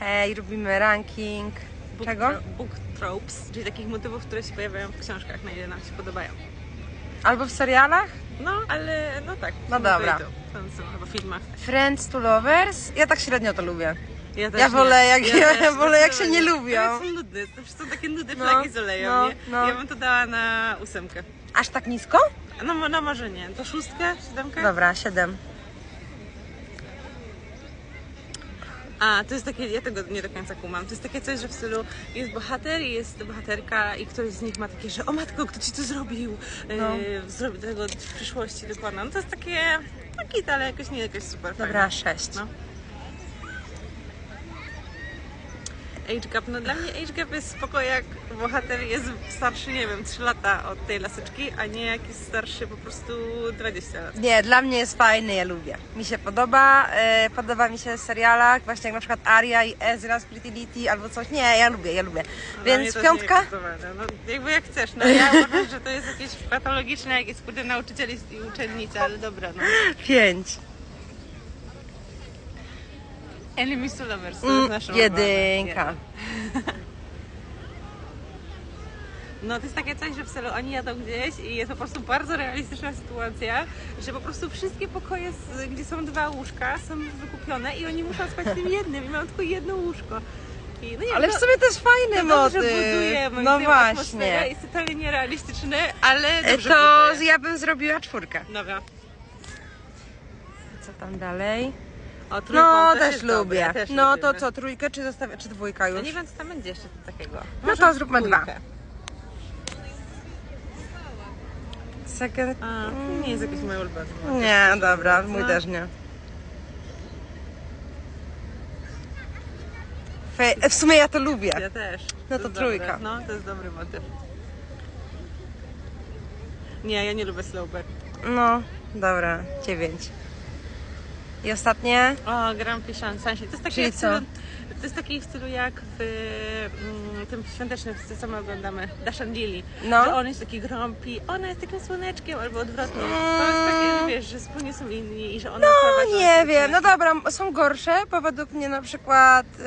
Hej, robimy ranking. Book Czego? Book tropes, czyli takich motywów, które się pojawiają w książkach, na ile nam się podobają. Albo w serialach? No, ale no tak. No dobra. To, to są chyba w filmach. Friends to lovers? Ja tak średnio to lubię. Ja, Ja wolę, nie. jak- ja też wolę, jak się nie lubią. To są nudne, to są takie nudy No, flagi z olejem, no, nie? no. Ja bym to dała na ósemkę. Aż tak nisko? No, no może nie. To szóstkę, siódemkę? Dobra, 7. A, to jest takie, ja tego nie do końca kumam. To jest takie coś, że w stylu jest bohater i jest bohaterka i któryś z nich ma takie, że o matko, kto ci to zrobił? No. Yy, zrobi tego w przyszłości dokona. No to jest takie, takie, ale jakoś nie jakoś super Dobra, fajne. 6. No. Age gap, no dla mnie age gap jest spoko jak bohater jest starszy, nie wiem, 3 lata od tej laseczki, a nie jak jest starszy po prostu 20 lat. Nie, dla mnie jest fajny, ja lubię. Mi się podoba, e, podoba mi się w serialach, właśnie jak na przykład Aria i Ezra z Pretty Litty albo coś. Nie, ja lubię, ja lubię. Mnie Więc piątka? No, jakby jak chcesz, no ja uważam, że to jest jakieś patologiczne, jak jest kurde nauczyciel i uczennica, ale dobra, no. 5. Enemies to lovers, to Mm, jest nasza jedynka. No to jest takie coś, że w celu oni jadą gdzieś i jest po prostu bardzo realistyczna sytuacja, że po prostu wszystkie pokoje, z- gdzie są dwa łóżka, są już wykupione i oni muszą spać w tym jednym i mają tylko jedno łóżko. I, no nie, Ale no, w sumie to jest fajny to motyw. buduje, No właśnie. jest totalnie nierealistyczne, ale E, dobrze To buduje. ja bym zrobiła czwórkę. Dobra. Co tam dalej? O, No też też lubię. ja też No lubię. to co, trójkę czy zostawię, czy dwójka już? nie wiem, co tam będzie jeszcze takiego. No Może to zróbmy dwójkę. dwa. Second... A, nie jest jakiś mój ulubiony. Nie, dobra, mój No. też nie. Fe- W sumie ja to lubię. Ja też. No to jest trójka. Dobre. No, to jest dobry motyw. Nie, ja nie lubię slowback. No, dobra, dziewięć. I ostatnie? O, Grand Prix Sunshine. To jest takie Czyli w stylu, co? To jest taki w stylu jak w mm, tym świątecznym, co my oglądamy, Dash and Lily. No. Że on jest taki Prix, ona jest takim słoneczkiem, albo odwrotnie. To jest takie, że wiesz, że wspólnie są inni i że ona No nie wiem, no dobra, są gorsze, bo według mnie na przykład yy,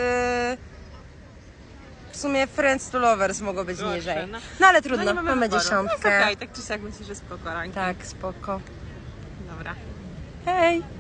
w sumie Friends to Lovers mogło być Gorsze, niżej. no. No ale No trudno, nie mamy, mamy wyboru. No dziesiątkę. okej, tak czy siak myślę, że spoko ranking. Tak, spoko. Dobra. Hej!